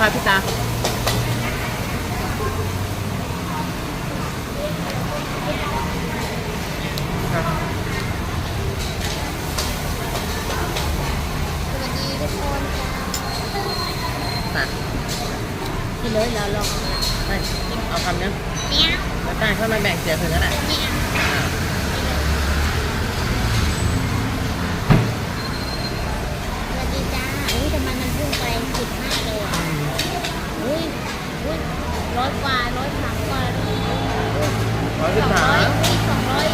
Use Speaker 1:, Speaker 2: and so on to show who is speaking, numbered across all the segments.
Speaker 1: ร่อยมากครับพี่ตา
Speaker 2: สวัสดีทุกคนค่ะ
Speaker 1: มา
Speaker 2: กินเลยเราลอง
Speaker 1: ไปเอาคำนึง
Speaker 2: เนี้ย
Speaker 1: แล้วได้เข้ามาแบ่งเสียคืนนั่นแหละ
Speaker 2: เนี้ย
Speaker 1: อ่า
Speaker 2: สวัสดีจ้าอุ้ยทำไมมันพุ่งไปสิบห้าเลยอะอุ้ยอุ้ย ร้อยกว่าร้อยสามกว่า
Speaker 1: ร้อยสิบ
Speaker 2: สอง
Speaker 1: สา
Speaker 2: ร้อย
Speaker 1: ม
Speaker 2: อุ้ยสองร้อย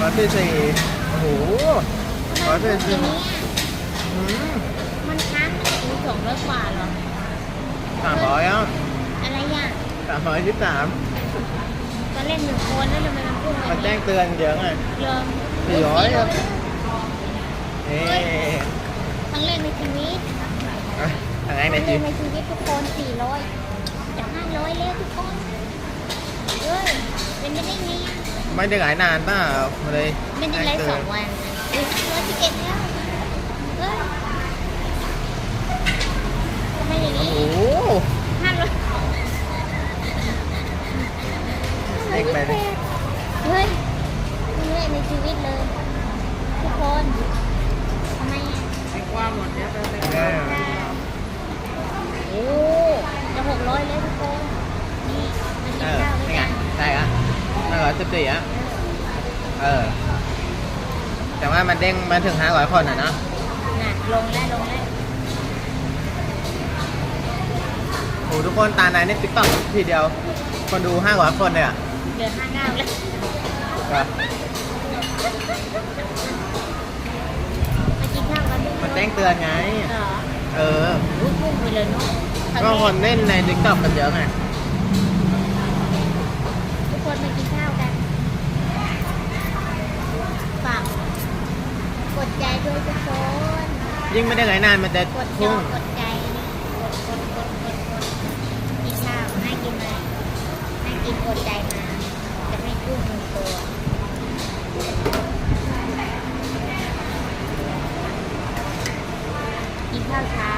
Speaker 1: ร้อยสิบสี่โอ้โห ร้อยสี่สิบ
Speaker 2: ทำไมมันพุ่งอย่างเนี้ย
Speaker 1: อืม
Speaker 2: มันค้างอุ้ยสองร้อยกว่าเหรอ
Speaker 1: สามร้อยอะ
Speaker 2: อะไรอะ
Speaker 1: สามร้อยสิบสาม
Speaker 2: ก็เล่นหนึ่งคนแล้วทำไมมันพุ่งไป
Speaker 1: มันแจ้งเตือนเยอะไง
Speaker 2: เริ่ม
Speaker 1: สี่ร้อยครับ เอ๊ะ
Speaker 2: ทั้งเล่นในชีวิต
Speaker 1: อะทางไง
Speaker 2: ทั้ง
Speaker 1: ในจี
Speaker 2: เล่นในชีวิตทุกคนสี่ร้อย จากห้าร้อยแล้วทุกคนเฮ้ยเป็นไปได้ไงอะ
Speaker 1: ไม่ได้หลายนานเปล่ามาเลย
Speaker 2: ไม่ได้ไลฟ์สองวันเฮ้ยร้อยสิบเอ็ดแล้วเฮ้ยทำไมอย่าง
Speaker 1: โอ้
Speaker 2: นี้
Speaker 1: โห
Speaker 2: ห้าร้อย
Speaker 1: เด็กไปเลย
Speaker 2: เด้
Speaker 1: งมาถึงห้าร้อยคนอะเนาะ
Speaker 2: น่ะลงแล้วลงแล้ว
Speaker 1: โอ้ทุกคนตาในในติ๊กต็อกทีเดียว คนดูห้าร้อยคนเลยอะ
Speaker 2: เหลือห้าเก้าแล้ว
Speaker 1: ก็
Speaker 2: มากินข้าวกันทุกค
Speaker 1: มัน
Speaker 2: น
Speaker 1: แจ้งเตือนไง
Speaker 2: เหรอ
Speaker 1: เออ
Speaker 2: อุ้ยพุ่งไปเลยเนาะรั้ง
Speaker 1: ก็
Speaker 2: แร
Speaker 1: คนเล่นในติ๊กต็อกกันเยอะไง
Speaker 2: ทุกคนมากินข้าวกัน ฝากก ด้วยทุกคน
Speaker 1: ยิ่งไม่ได้หลายนานมันจะ
Speaker 2: กดจ
Speaker 1: พุ่
Speaker 2: องกดใจนี่กดกดกดกดกดกินข้าวน่ากินไหมน่ากินกดใจมาจะไม่กุ้งหนึ่งตัวกินข้าวเช้า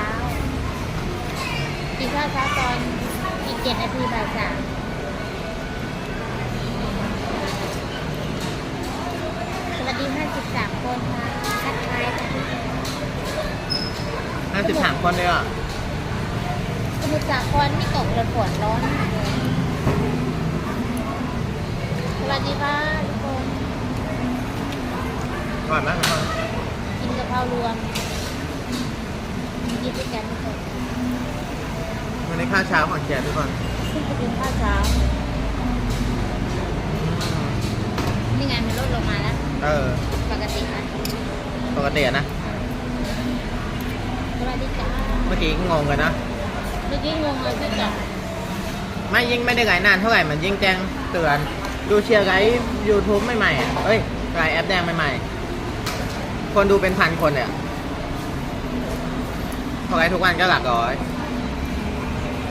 Speaker 2: กินข้าวเช้าตอนอีกเจ็ดนาทีบ่ายสามสวัสดีห้าสิบสามคนค่ะทักทายค่ะทุกคน
Speaker 1: ห้าสิบสามคนเลยอะ
Speaker 2: สมุทรสาครไม่ตกเลยฝนร้อนมากเลยสวัสดีค่ะทุกคน
Speaker 1: อร่อยมากทุกคน
Speaker 2: กินกะเพรารวมกินด้วยกันทุกคน
Speaker 1: วันนี้ข้าวเช้าของเชียร์ทุกคน
Speaker 2: ขึ้นไปกินข้าวเช้านี่ไงมันลดลงมาแล้ว
Speaker 1: เออ
Speaker 2: ปกตินะ
Speaker 1: ปกติอะนะ
Speaker 2: ส วัสดีจ้า
Speaker 1: เมื่อกี้งงกันนะ
Speaker 2: เมื่อกี้งงเลยพี่จ๋า
Speaker 1: ไม่ยิ่งไม่ได้หลายนานเท่าไหร่มันยิ่งแจ้งเตือน ดูเชียร์ไลฟ์ยูทูบใหม่ๆอะเอ้ยไลฟ์แอปแดงใหม่ๆ คนดูเป็นพันคนเนี่ยพอไลฟ์ทุกวันก็หลักร้อย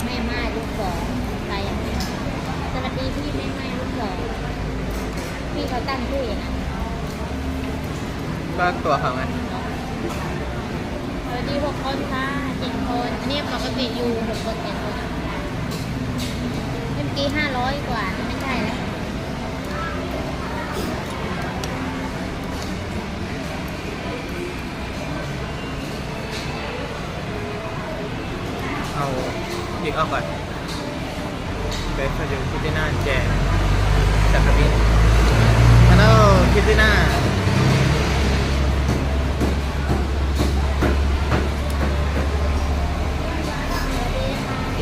Speaker 2: แม่ไม้ลูกสองตายอย่างเดียวสวัสดีพี่แม่ไม้ลูกสองพี่เขาตั้งชื่ออย่างนั้น
Speaker 1: ก็ตัวเขาไง
Speaker 2: ส วัสดีหกคนค่ะเจ็ดคนอันนี้ปกติอยู่หกคนเจ็ดคนเมื่อกี้ห้าร้อยกว่าไม่ใช่แล้ว
Speaker 1: เอาพริกออกก่อนเบสจะคิดที่หน้าแจกจากกระบี่ฮัลโหลคิดที่หน้า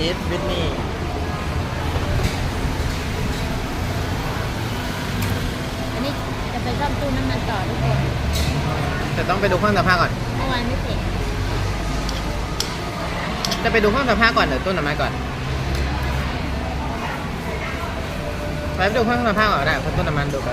Speaker 1: Eat with me
Speaker 2: อันนี้จะไปซ่อมตู้น้ำมันต่อทุกคน
Speaker 1: จะต้องไปดูเครื่องซักผ้าก่อน
Speaker 2: เมื่อวานไม่เสร็จ
Speaker 1: จะไปดูเครื่องซักผ้าก่อนหรือตู้น้ำมันก่อนไปดูเครื่องซักผ้าก่อนก็ได้เพราะตู้น้ำมันดูไป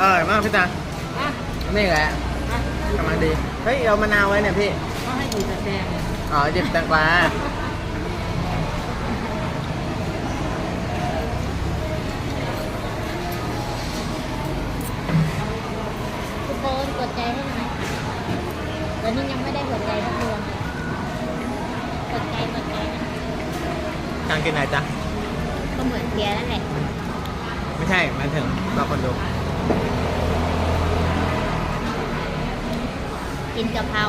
Speaker 2: อร่อยมาก
Speaker 1: พี่ตา
Speaker 2: อะ
Speaker 1: นี่แหละ
Speaker 2: อะ
Speaker 1: กำลังดี เฮ้ยเอามะนาวไว้เนี่ยพี่
Speaker 2: ก็ให้ดูแต่แดง
Speaker 1: อ๋อหยิบแตงกวา
Speaker 2: ทุกคนกดใจให้หน่อยตอนนี้ยังไม่ได้หัวใจทั้งดวงเลยกดใจกดใจนะ
Speaker 1: ทางกินไหนจ๊ะ
Speaker 2: ก็เหมือนเทียนั่นแหละ
Speaker 1: ไม่ใช่หมายถึงเราคนดู
Speaker 2: กินกะเพรา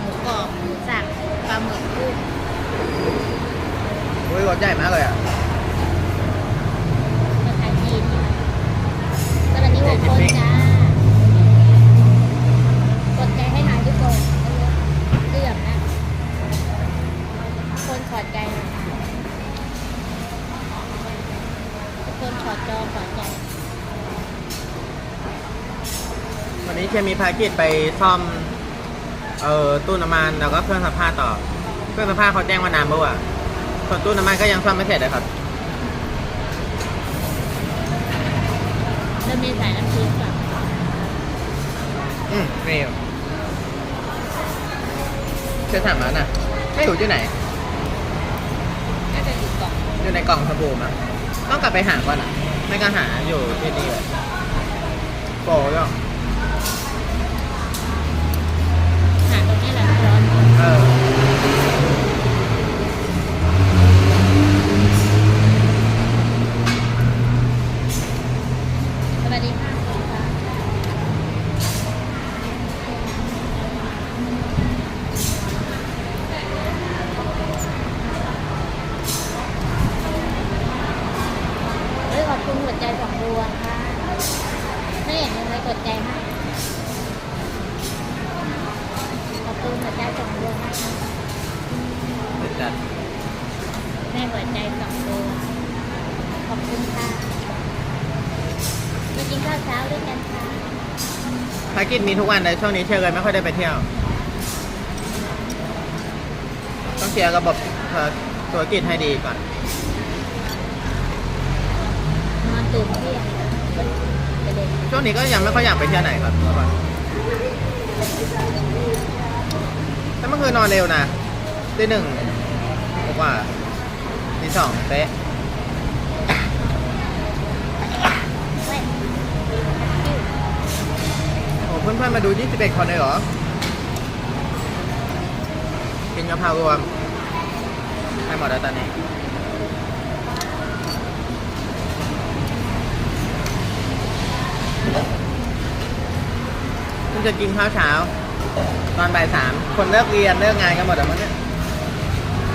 Speaker 2: หมูกรอบหมูสับปลาหมึกกุ้ง
Speaker 1: อุ้ยรสใหญ่มากเลยอะ
Speaker 2: ภาษาจีนสวัสดีหกคนจ้ากดใจให้หน่อยทุกคนเรื่องนะ คนขอดใจหน่อยทุกคนขอดจอขอดใจ
Speaker 1: วันนี้เคมีภารกิจไปซ่อม เอ่อตู้น้ำมันแล้วก็เครื่องซักผ้าต่อ เครื่องซักผ้าเขาแจ้งว่านานเมื่อวานส่วนตู้น้ำมันก็ยังซ่อมไม่เสร็จเลยครับ
Speaker 2: เริ่มมีสายน้ำพริกก่อน
Speaker 1: อืมนี่เชื่อถามมันอะไม่อยู่ที่ไหน
Speaker 2: น่าจะอยู่กล่อง
Speaker 1: อยู่ในกล่องสบู่อะต้องกลับไปหาก่อนอะ ไม่ก็หาอยู่ที่นี่เลยโปรย่อ
Speaker 2: หาตรงนี้แหละร้อน
Speaker 1: เออ
Speaker 2: สวัสดีค่ะคุณค่ะเฮ้ยขอบคุณหัวใจสองดวงค่ะไม่เห็นยังไงกดใจให้ขอบคุณหัวใจสองดวงนะคะ
Speaker 1: เดี๋ยวจัด
Speaker 2: แม่หัวใจสองดวงขอบคุณค่ะมากินข้าวเช้าด้วยกันค่ะ
Speaker 1: ภารกิจมีทุกวันเลยช่วงนี้เชื่อเลยไม่ค่อยได้ไปเที่ยว ต้องเคลียร์ระบบเอ่อธุรกิจให้ดีก่อน
Speaker 2: นอนตื่นเที่ยงประเด็น
Speaker 1: ช่วงนี้ก็ยังไม่ค่อยอยากไปเที่ยวไหนครับเมื่อก่อนแต่เมื่อคืนนอนเร็วนะตีหนึ่งกว่าตี สองเป๊ะโอ้เพื่อนๆมาดู 21 คนเลยเหรอ กินกะเพรารวมให้หมดแล้วตอนนี้เพิ่งจะกินข้าวเช้า ตอนบ่ายสาม คนเลิกเรียนเลิกงานกันหมดแล้วมั้งเนี่ย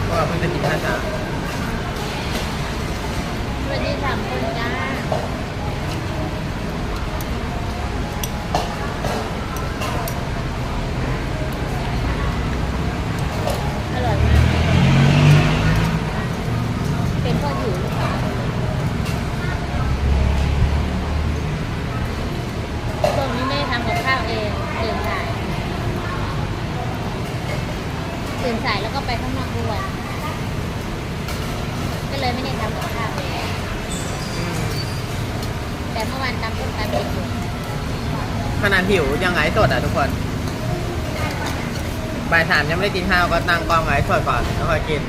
Speaker 1: ก็เพิ่งจะกินข้าวเช้า
Speaker 2: ได้สามคนจ้าอร่อยมากเป็นพ่ออยู่หรือเปล่าช่วงนี้ไม่ได้ทำกับข้าวเองตื่นสายตื่นสายแล้วก็ไปข้างนอกด้วย ก็เลยไม่ได้ทำกับข้าวเองแต่เมื่อวานตำต้มตำเองอยู่
Speaker 1: ข นาดหิวยังไงสดอะทุกคนบ่ายสามยังไม่ได้กินข้าวก็นั่งกองไว้สดก่อนแล้วค่อยกิน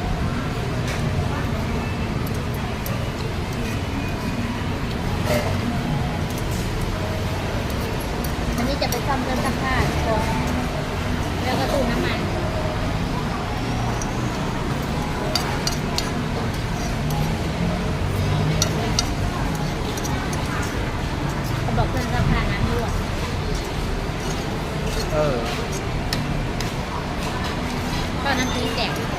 Speaker 2: อันนี้จะไปซ่อมเครื่องซักผ้าทุกคนแล้วก็ตู้น้ำมัน เออ
Speaker 1: ตอนนั้นตี
Speaker 2: แตก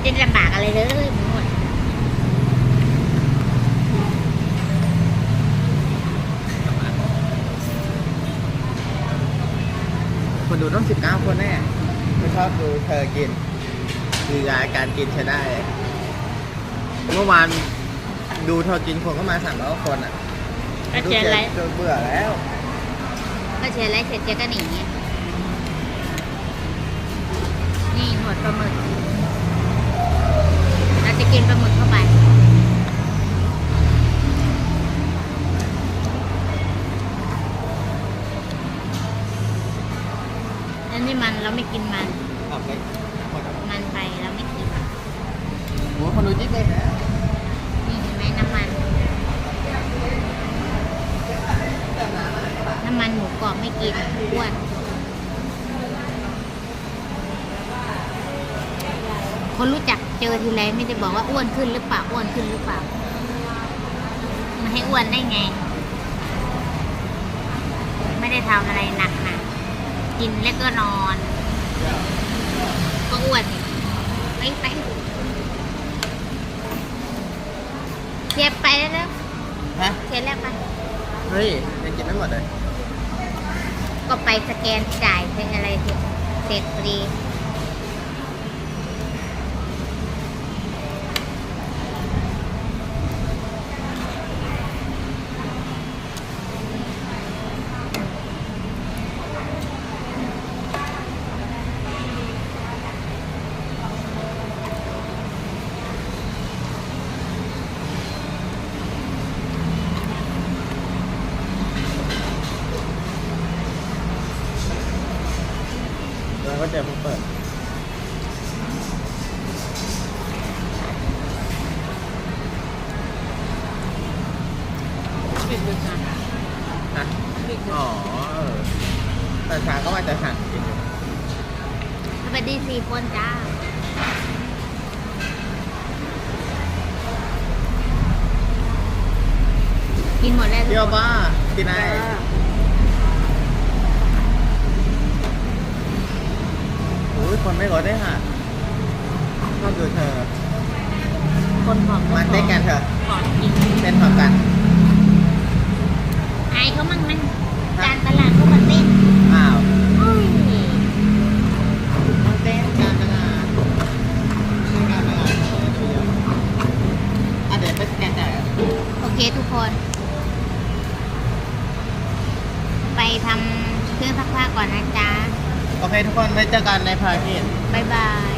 Speaker 2: ไม่ได้ลำบากอะไรเลยหมด
Speaker 1: คนดูต้องสิบเก้าคนแน่ไม่ชอบดูเธอกินคืองานการกินใช้ได้ เมื่อวานดูเธอกินคนก็มาสามร้อยคนอะ
Speaker 2: ก็เชียร์ไลฟ์
Speaker 1: จนเบื่อแล้ว
Speaker 2: ก็เชียร์ไลฟ์เสร็จเจ๊ก็หนีนี่หมดปลาหมึกเรา จะกินปลาหมึกเข้าไป อันนี้มันเราไม่กินมัน
Speaker 1: ออกไปหมด
Speaker 2: มันไปเราไม่กิน
Speaker 1: โอ้คนดูจิ๊บเลยนะ
Speaker 2: นี่เห็นไหมน้ำมัน น้ำมันหมูกรอบไม่กินอ้วนคนรู้จัก เจอทีไรไม่ได้บอกว่าอ้วนขึ้นหรือเปล่าอ้วนขึ้นหรือเปล่ามันให้อ้วนได้ไง ไม่ได้ทำอะไรหนักหนักๆกินแล้วก็นอน ก็อ้วนอีกไปไปเทียบไปแล้วนะ
Speaker 1: ฮะ
Speaker 2: เทียบแล้วไป
Speaker 1: เฮ้ยยังกินไม่หมดเลย
Speaker 2: ก็ไปสแกนจ่ายเป็นอะไรเสร็จเสร็ จพอดีบิด
Speaker 1: อ๋อเออแต่ช้างก็ว่าจะสั่งกินอยู่
Speaker 2: สวัสดีสี่คนจ้า กินหมดแล้ว
Speaker 1: เที่ยวบ้ากินอะไรโอ้ยคนไม่ลดได้ค่ะชอบดูเธอ
Speaker 2: คนผอม
Speaker 1: มาเต้นกันเถอะ
Speaker 2: ก่อนกิน
Speaker 1: เต้นพร้อมกัน
Speaker 2: อายเขามั่งนั่งการตลาดเขามาเต้น
Speaker 1: อ้าว
Speaker 2: อุ้ย
Speaker 1: ต้องเต้นการตลาดเต้นการตลาดเออเดียวอะเดี๋ยวไปสแกนจ่ายอะ
Speaker 2: โอเคทุกคน ไปทำเครื่องซักผ้าก่อนนะจ๊ะ
Speaker 1: โอเคทุกคนไว้เจอกันในภารกิจ
Speaker 2: บ๊ายบาย